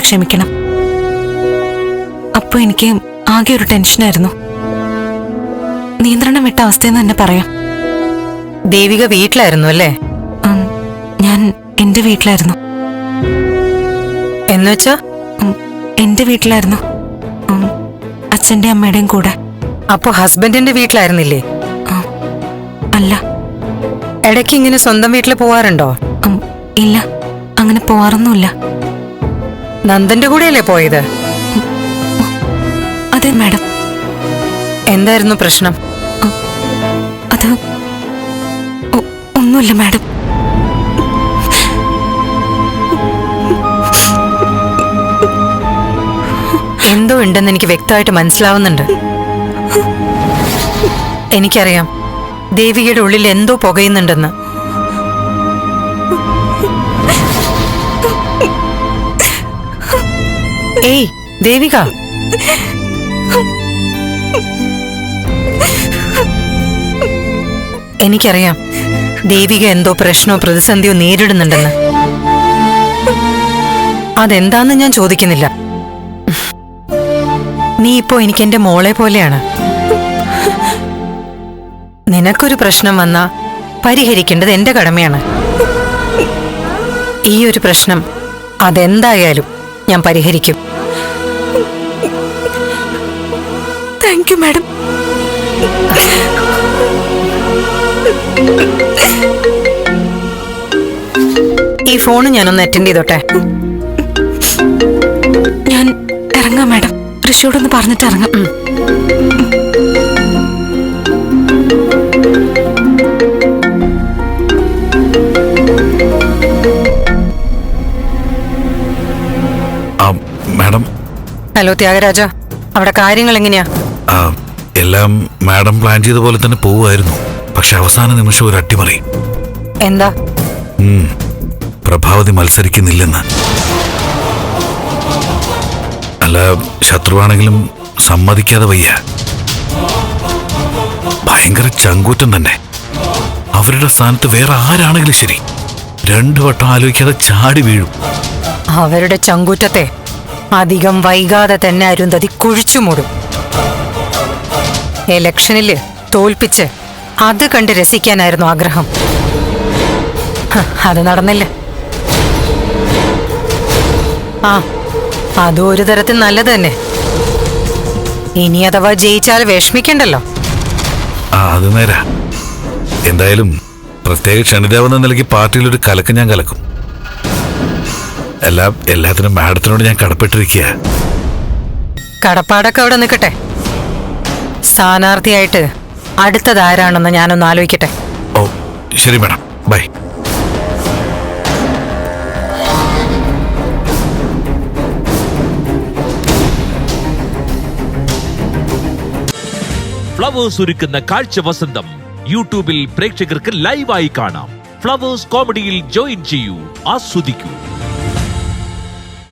ക്ഷമിക്കണം. അപ്പൊ എനിക്ക് ആകെ ഒരു ടെൻഷനായിരുന്നു. നിയന്ത്രണം വിട്ട അവസ്ഥയെന്ന് തന്നെ പറയാം. ദേവിക വീട്ടിലായിരുന്നു അല്ലേ? ഞാൻ എന്റെ വീട്ടിലായിരുന്നു. എന്നുവെച്ചാ എന്റെ വീട്ടിലായിരുന്നു. അച്ഛന്റെ അമ്മയുടെയും കൂടെ. അപ്പൊ ഹസ്ബൻഡിന്റെ വീട്ടിലായിരുന്നില്ലേ? അല്ല. ഇടയ്ക്ക് ഇങ്ങനെ സ്വന്തം വീട്ടിൽ പോവാറുണ്ടോ? ഇല്ല. അങ്ങനെ പോവാറൊന്നുമില്ല. നന്ദന്റെ കൂടെയല്ലേ പോയത്? അതെ മാഡം. എന്തായിരുന്നു പ്രശ്നം? അത് ഒന്നുമില്ല മാഡം. എന്തോ ഉണ്ടെന്ന് എനിക്ക് വ്യക്തമായിട്ട് മനസ്സിലാവുന്നുണ്ട്. എനിക്കറിയാം. ദേവികയുടെ ഉള്ളിൽ എന്തോ പുകയുന്നുണ്ടെന്ന്. ഏയ് ദേവിക. എനിക്കറിയാം ദേവിക എന്തോ പ്രശ്നമോ പ്രതിസന്ധിയോ നേരിടുന്നുണ്ടെന്ന്. അതെന്താന്ന് ഞാൻ ചോദിക്കുന്നില്ല. നീ ഇപ്പോ എനിക്ക് എന്റെ മോളെ പോലെയാണ്. നിനക്കൊരു പ്രശ്നം വന്ന പരിഹരിക്കേണ്ടത് എന്റെ കടമയാണ്. ഈ ഒരു പ്രശ്നം അതെന്തായാലും ഞാൻ പരിഹരിക്കും. താങ്ക് യു മാഡം ഈ ഫോൺ ഞാനൊന്ന് അറ്റൻഡ് ചെയ്തോട്ടെ. ഞാൻ ഇറങ്ങാം മാഡം ഋഷിയോടൊന്ന് പറഞ്ഞിട്ട് ഇറങ്ങാം. മാഡം. ഹലോ ത്യാഗരാജ. അവിടെ കാര്യങ്ങൾ എങ്ങനെയാ? ആ, എല്ലാം മാഡം പ്ലാൻ ചെയ്ത പോലെ തന്നെ പോവുമായിരുന്നു. പക്ഷെ അവസാന നിമിഷം ഒരു അട്ടിമറി. എന്താ? പ്രഭാവതി മത്സരിക്കുന്നില്ലെന്ന്. അല്ല ശത്രുവാണെങ്കിലും സമ്മതിക്കാതെ വയ്യ. ഭയങ്കര ചങ്കൂറ്റം തന്നെ. അവരുടെ സ്ഥാനത്ത് വേറെ ആരാണെങ്കിലും ശരി. രണ്ടു വട്ടം ആലോചിക്കാതെ ചാടി വീഴും. അവരുടെ ചങ്കൂറ്റത്തെ അധികം വൈകാതെ തന്നെ അരുന്ധതി കുഴിച്ചു മൂടും. എലക്ഷനിൽ തോൽപ്പിച്ച് അത് കണ്ട് രസിക്കാനായിരുന്നു ആഗ്രഹം. അത് നടന്നില്ല. ആ അതും ഒരു തരത്തിൽ നല്ലത് തന്നെ. ഇനി അഥവാ ജയിച്ചാൽ വിഷമിക്കണ്ടല്ലോ. അത് നേരാ. എന്തായാലും പ്രത്യേക ക്ഷണിതാവെന്ന നിലയ്ക്ക് പാർട്ടിയിൽ ഒരു കലക്ക് ഞാൻ കലക്കും. എല്ലാം എല്ലാത്തിനും മാഡത്തിനോട് ഞാൻ കടപ്പെട്ടിരിക്കുക കടപ്പാടൊക്കെ അവിടെ നിൽക്കട്ടെ. സ്ഥാനാർത്ഥിയായിട്ട് അടുത്തത് ആരാണെന്ന് ഞാനൊന്ന് ആലോചിക്കട്ടെ. ഓ ശരി മാഡം. ബൈ. ഫ്ലവേഴ്സ് ഒരുക്കുന്ന കാഴ്ച വസന്തം യൂട്യൂബിൽ പ്രേക്ഷകർക്ക് ലൈവായി കാണാം. ഫ്ലവേഴ്സ് കോമഡിയിൽ ജോയിൻ ചെയ്യൂ ആസ്വദിക്കൂ.